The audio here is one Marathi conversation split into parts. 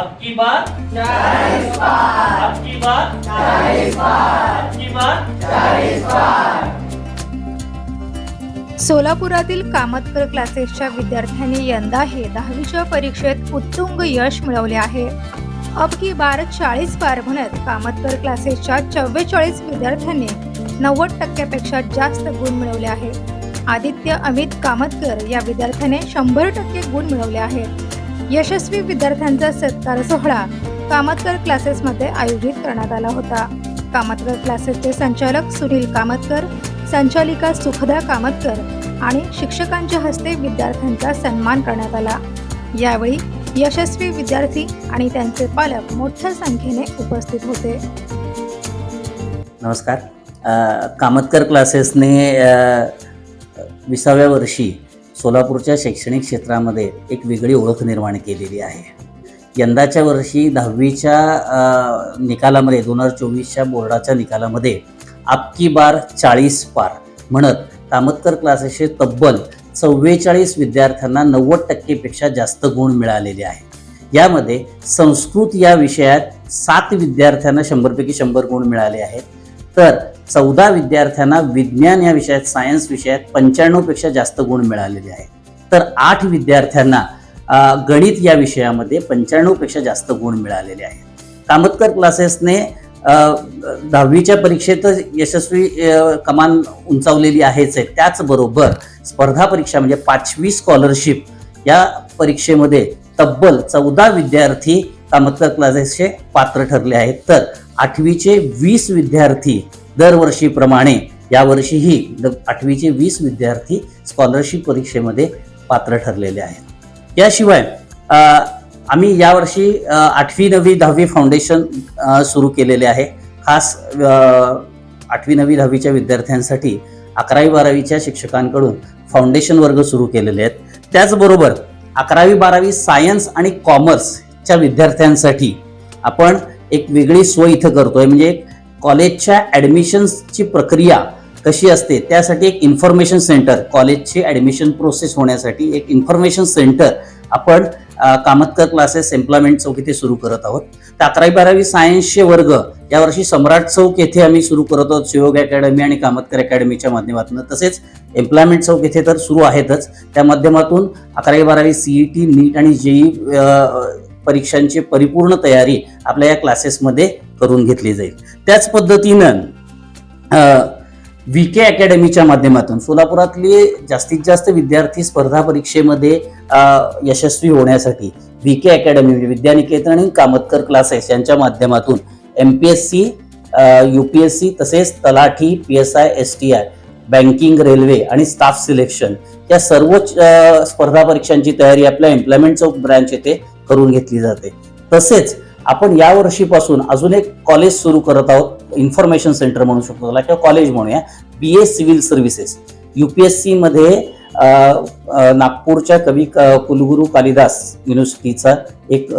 अब की बार अब की बार अब की बार सोलापुरातील कामतकर क्लासेसच्या विद्यार्थ्यांनी यंदाही दहावीच्या परीक्षेत उत्तुंग यश मिळवले आहे. अब की बार चाळीस बार म्हणत कामतकर क्लासेसच्या चव्वेचाळीस विद्यार्थ्यांनी नव्वद टक्क्यापेक्षा जास्त गुण मिळवले आहे. आदित्य अमित कामतकर या विद्यार्थ्याने शंभर टक्के गुण मिळवले आहेत. यशस्वी विद्यार्थ्यांचा सत्कार सोहळा कामतकर क्लासेसमध्ये आयोजित करण्यात आला होता. कामतकर क्लासेसचे संचालक सुनील कामतकर संचालिका सुखदा कामतकर आणि शिक्षकांच्या हस्ते विद्यार्थ्यांचा सन्मान करण्यात आला. यावेळी यशस्वी विद्यार्थी आणि त्यांचे पालक मोठ्या संख्येने उपस्थित होते. नमस्कार. कामतकर क्लासेसने विसाव्या वर्षी सोलापूरच्या शैक्षणिक क्षेत्रामध्ये एक वेगळी ओळख निर्माण केलेली आहे. यंदाच्या वर्षी दहावीच्या निकालामध्ये दोन हजार चोवीसच्या बोर्डाच्या निकालामध्ये आपकी बार चाळीस पार म्हणत कामतकर क्लासेसचे तब्बल चव्वेचाळीस विद्यार्थ्यांना नव्वद टक्केपेक्षा जास्त गुण मिळालेले आहे. यामध्ये संस्कृत या विषयात सात विद्यार्थ्यांना शंभरपैकी शंभर गुण मिळाले आहेत. तर चौदा विद्यार्थ्यांना विज्ञान या विषयात सायन्स विषयात पंच्याण्णवपेक्षा जास्त गुण मिळालेले आहेत. तर आठ विद्यार्थ्यांना गणित या विषयामध्ये पंच्याण्णवपेक्षा जास्त गुण मिळालेले आहेत. कामतकर क्लासेसने दहावीच्या परीक्षेतच यशस्वी कमान उंचावलेली आहेच आहे. त्याचबरोबर स्पर्धा परीक्षा म्हणजे पाचवी स्कॉलरशिप या परीक्षेमध्ये तब्बल चौदा विद्यार्थी कामतकर क्लासेसचे पात्र ठरले आहेत. तर आठवीचे वीस विद्यार्थी दरवर्षीप्रमाणे यावर्षीही द- आठवीचे वीस विद्यार्थी स्कॉलरशिप परीक्षेमध्ये पात्र ठरलेले आहेत. याशिवाय आम्ही यावर्षी आठवी नववी दहावी फाउंडेशन सुरू केलेले आहे. खास आठवी नववी दहावीच्या विद्यार्थ्यांसाठी अकरावी बारावीच्या शिक्षकांकडून फाउंडेशन वर्ग सुरू केलेले आहेत. त्याचबरोबर अकरावी बारावी सायन्स आणि कॉमर्स च्या विद्यार्थ्यांसाठी आपण एक वेगळी सोय इथं करतोय. म्हणजे एक कॉलेजच्या ॲडमिशन्सची प्रक्रिया कशी असते त्यासाठी एक इन्फॉर्मेशन सेंटर कॉलेजची ॲडमिशन प्रोसेस होण्यासाठी एक इन्फॉर्मेशन सेंटर आपण कामतकर क्लासेस एम्प्लॉयमेंट चौक इथे सुरू करत आहोत. तर अकरावी बारावी सायन्सचे वर्ग यावर्षी सम्राट चौक येथे आम्ही सुरू करत आहोत. शिवयोग अकॅडमी आणि कामतकर अकॅडमीच्या माध्यमातून. तसेच एम्प्लॉयमेंट चौक येथे तर सुरू आहेतच. त्या माध्यमातून अकरावी बारावी सीई टी नीट आणि जेई परीक्षांची परिपूर्ण तयारी आपल्या या क्लासेसमध्ये करून घेतली जाईल. त्याच पद्धतीनं व्ही के अकॅडमीच्या माध्यमातून सोलापुरातले जास्तीत जास्त विद्यार्थी स्पर्धा परीक्षेमध्ये यशस्वी होण्यासाठी व्ही के अकॅडमी म्हणजे विद्यानिकेतन आणि कामतकर क्लासेस यांच्या माध्यमातून M P S C U P S C तसेच तलाठी P S I S T I banking railway आणि स्टाफ सिलेक्शन या सर्व स्पर्धा परीक्षांची तयारी आपल्या एम्प्लॉयमेंट चौक ब्रँच येथे करून घेतली जाते. तसेच आपण या वर्षीपासून अजून एक कॉलेज सुरू करत आहोत इन्फॉर्मेशन सेंटर म्हणू शकतो त्याला किंवा कॉलेज म्हणूया B A civil services U P S सीमध्ये नागपूरच्या कवी कुलगुरू कालिदास युनिव्हर्सिटीचा एक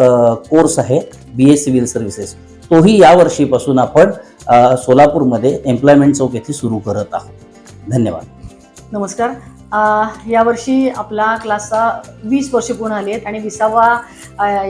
कोर्स आहे बी ए सिव्हिल सर्व्हिसेस तोही या वर्षीपासून आपण सोलापूरमध्ये एम्प्लॉयमेंट चौक येथे सुरू करत आहोत. धन्यवाद. नमस्कार. यावर्षी आपला क्लासचा वीस वर्ष पूर्ण आली आहेत आणि विसावा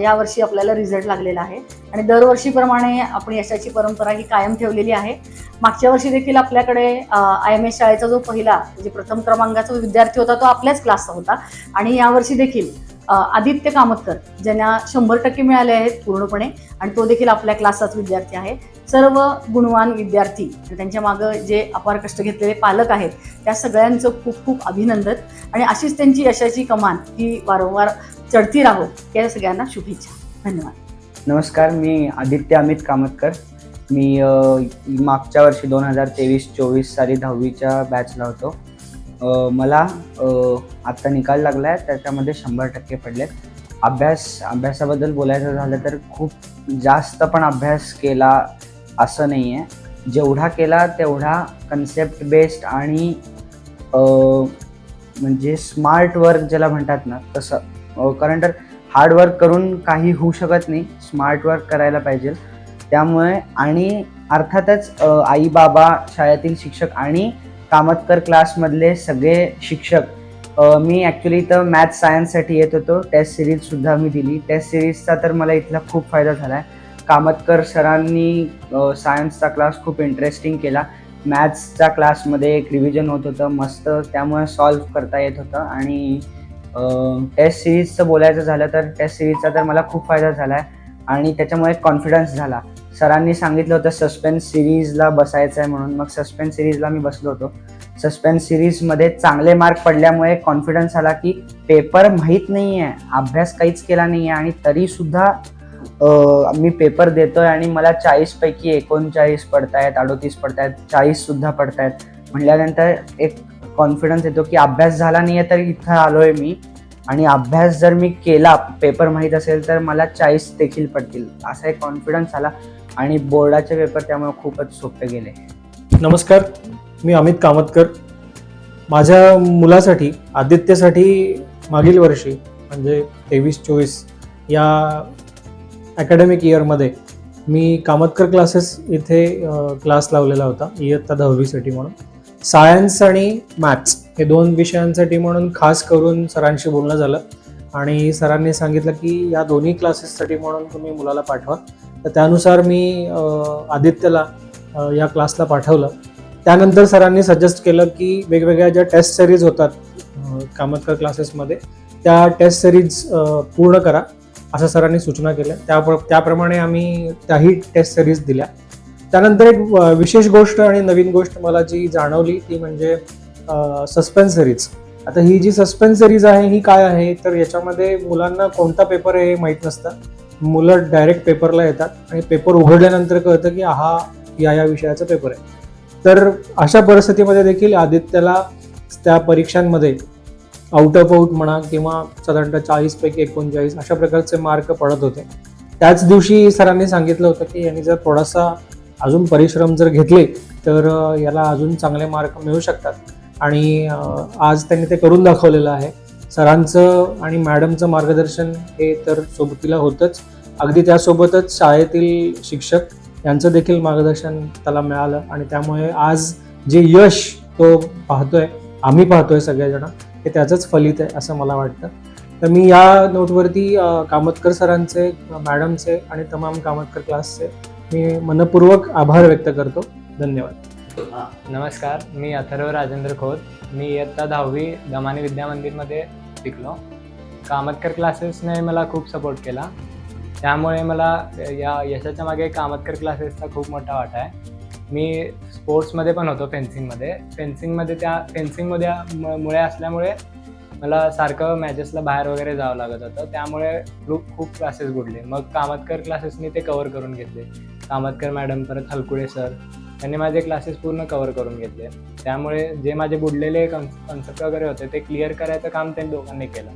यावर्षी आपल्याला रिझल्ट लागलेला आहे. आणि दरवर्षीप्रमाणे आपण यशाची परंपरा ही कायम ठेवलेली आहे. मागच्या वर्षी देखील आपल्याकडे आय एम एस शाळेचा जो पहिला म्हणजे प्रथम क्रमांकाचा विद्यार्थी होता तो आपल्याच क्लासचा होता. आणि यावर्षी देखील आदित्य कामतकर ज्यांना शंभर टक्के मिळाले आहेत पूर्णपणे आणि तो देखील आपल्या क्लासचाच विद्यार्थी आहे. सर्व गुणवान विद्यार्थी आणि त्यांच्या मागं जे अपार कष्ट घेतलेले पालक आहेत त्या सगळ्यांचं खूप खूप अभिनंदन. आणि अशीच त्यांची यशाची कमान ही वारंवार चढती राहो या सगळ्यांना शुभेच्छा. धन्यवाद. नमस्कार मी आदित्य अमित कामतकर. मी मागच्या वर्षी दोन हजार तेवीस चोवीस साली दहावीच्या बॅचला होतो. मला आत्ता निकाल लागला आहे त्याच्यामध्ये शंभर टक्के पडलेत. अभ्यास अभ्यासाबद्दल बोलायचं झालं तर खूप जास्त पण अभ्यास केला असं नाही आहे जेवढा केला तेवढा कन्सेप्ट बेस्ड आणि म्हणजे स्मार्ट वर्क ज्याला म्हणतात ना तसं. कारण तर हार्ड वर्क करून काही होऊ शकत नाही. स्मार्ट वर्क करायला पाहिजे. त्यामुळे आणि अर्थातच आई बाबा शाळेतील शिक्षक आणि कामतकर क्लासमधले सगळे शिक्षक मी ॲक्च्युली इथं मॅथ्स सायन्ससाठी येत होतो. टेस्ट सिरीजसुद्धा मी दिली. टेस्ट सिरीजचा तर मला इथला खूप फायदा झाला आहे कामतकर सरांनी सायन्सचा क्लास खूप इंटरेस्टिंग केला. मॅथ्सच्या क्लासमध्ये एक रिव्हिजन होत होतं मस्त त्यामुळे सॉल्व्ह करता येत होतं. आणि टेस्ट सिरीजचं बोलायचं झालं तर टेस्ट सिरीजचा तर मला खूप फायदा झाला आहे आणि त्याच्यामुळे कॉन्फिडन्स झाला. सरांनी सांगितलं होतं सस्पेन्स सिरीजला बसायचं आहे म्हणून. मग सस्पेन्स सिरीजला मी बसलो होतो. सस्पेन्स सिरीजमध्ये चांगले मार्क पडल्यामुळे कॉन्फिडन्स आला की पेपर माहीत नाही आहे अभ्यास काहीच केला नाही आहे आणि तरीसुद्धा मी पेपर देतोय आणि मला चाळीसपैकी एकोणचाळीस पडतायत अडोतीस पडतायत चाळीससुद्धा पडतायत. म्हटल्यानंतर एक कॉन्फिडन्स येतो की अभ्यास झाला नाही आहे तर इथं आलोय मी. आणि अभ्यास जर मी केला पेपर माहीत असेल तर मला चाळीस देखील पडतील. असा एक कॉन्फिडन्स आला आणि बोर्डाचे पेपर त्यामुळे खूपच सोपे गेले. नमस्कार मी अमित कामतकर. माझ्या मुलासाठी आदित्यसाठी मागील वर्षी म्हणजे तेवीस चोवीस या अकॅडमिक इयरमध्ये मी कामतकर क्लासेस इथे क्लास लावलेला होता इयत्ता दहावीसाठी म्हणून. सायन्स आणि मॅथ्स हे दोन विषयांसाठी म्हणून खास करून सरांशी बोलणं झालं. आणि सरांनी सांगितलं की या दोन्ही क्लासेससाठी म्हणून तुम्ही मुलाला पाठवा. तर त्यानुसार मी आदित्यला या क्लासला पाठवलं. त्यानंतर सरांनी सजेस्ट केलं की वेगवेगळ्या ज्या टेस्ट सिरीज होतात कामतकर क्लासेसमध्ये त्या टेस्ट सिरीज पूर्ण करा. असं सरांनी सूचना केल्या. त्या त्याप्रमाणे आम्ही त्याही टेस्ट सिरीज दिल्या. त्यानंतर एक विशेष गोष्ट आणि नवीन गोष्ट मला जी जाणवली ती म्हणजे सस्पेन्स सिरीज आता ही जी सस्पेन्स सिरीज आहे ही काय आहे? तर याच्यामध्ये मुलांना कोणता पेपर आहे हे माहीत नसतं. मुलं डायरेक्ट पेपरला येतात आणि पेपर उघडल्यानंतर कळतं की हा या या विषयाचा पेपर आहे. तर अशा परिस्थितीमध्ये देखील आदित्यला त्या परीक्षांमध्ये आउट ऑफ आउट म्हणा किंवा साधारणतः चाळीसपैकी एकोणचाळीस अशा प्रकारचे मार्क पडत होते. त्याच दिवशी सरांनी सांगितलं होतं की यांनी जर थोडासा अजून परिश्रम जर घेतले तर याला अजून चांगले मार्क मिळू शकतात. आणि आज त्यांनी ते करून दाखवलेलं आहे. सरांचं आणि मॅडमचं मार्गदर्शन हे तर सोबतीला होतंच. अगदी त्यासोबतच शाळेतील शिक्षक यांचं देखील मार्गदर्शन त्याला मिळालं. आणि त्यामुळे आज जे यश तो पाहतोय आम्ही पाहतोय सगळेजण हे त्याचंच फलित आहे असं मला वाटतं. तर मी या नोटवरती कामतकर सरांचे मॅडमचे आणि तमाम कामतकर क्लासचे मी मनपूर्वक आभार व्यक्त करतो. धन्यवाद. नमस्कार. मी अथर्व राजेंद्र खोत. मी इयत्ता दहावी दमानी विद्या मंदिरमध्ये शिकलो. कामतकर क्लासेसने मला खूप सपोर्ट केला. त्यामुळे मला या यशाच्या मागे कामतकर क्लासेसचा खूप मोठा वाटा आहे. मी स्पोर्ट्समध्ये पण होतो फेन्सिंगमध्ये. फेन्सिंगमध्ये त्या फेन्सिंगमध्ये मुळे असल्यामुळे मला सारखं मॅचेसला बाहेर वगैरे जावं लागत होतं. त्यामुळे खूप खूप क्लासेस बुडले. मग कामतकर क्लासेसनी ते कवर करून घेतले. कामतकर मॅडम परत हलकुडे सर त्यांनी माझे क्लासेस पूर्ण कवर करून घेतले. त्यामुळे जे माझे बुडलेले कन्सेप्ट वगैरे होते ते क्लिअर करायचं काम त्यांनी दोघांनी केलं.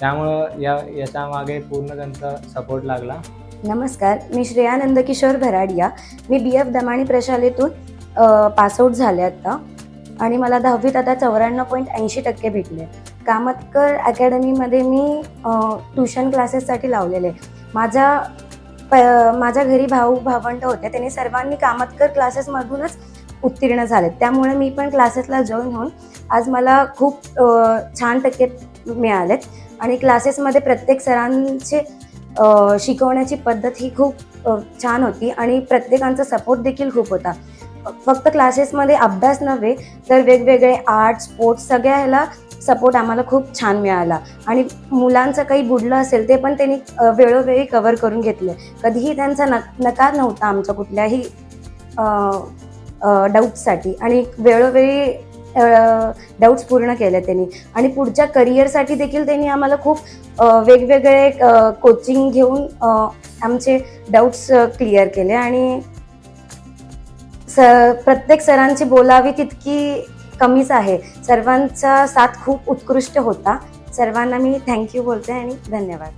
त्यामुळं या याच्या मागे पूर्ण त्यांचा सपोर्ट लागला. नमस्कार मी श्रेयानंद किशोर भराडिया. मी बी एफ दमाणी प्रशालेतून पासआउट झाले आता. आणि मला दहावीत आता चौऱ्याण्णव पॉईंट ऐंशी टक्के भेटले. कामतकर अकॅडमीमध्ये मी ट्युशन क्लासेससाठी लावलेले. माझ्या प माझ्या घरी भाऊ भावंड होते त्यांनी सर्वांनी कामतकर क्लासेसमधूनच उत्तीर्ण झालेत. त्यामुळे मी पण क्लासेसला जॉईन होऊन आज मला खूप छान टक्के मिळालेत. आणि क्लासेसमध्ये प्रत्येक सरांचे शिकवण्याची पद्धत ही खूप छान होती आणि प्रत्येकांचा सपोर्ट देखील खूप होता. फक्त क्लासेसमध्ये अभ्यास नव्हे तर वेगवेगळे आर्ट स्पोर्ट्स सगळ्या ह्याला सपोर्ट आम्हाला खूप छान मिळाला. आणि मुलांचं काही बुडलं असेल ते पण त्यांनी वेळोवेळी कवर करून घेतले. कधीही त्यांचा न नकार नव्हता आमच्या कुठल्याही डाऊटसाठी आणि वेळोवेळी डाऊट्स पूर्ण केले त्यांनी. आणि पुढच्या करिअरसाठी देखील त्यांनी आम्हाला खूप वेगवेगळे कोचिंग घेऊन आमचे डाऊट्स क्लिअर केले आणि स प्रत्येक सरांची बोलावी तितकी कमीच आहे. सर्वांचा साथ खूप उत्कृष्ट होता. सर्वांना मी थँक्यू बोलते आणि धन्यवाद.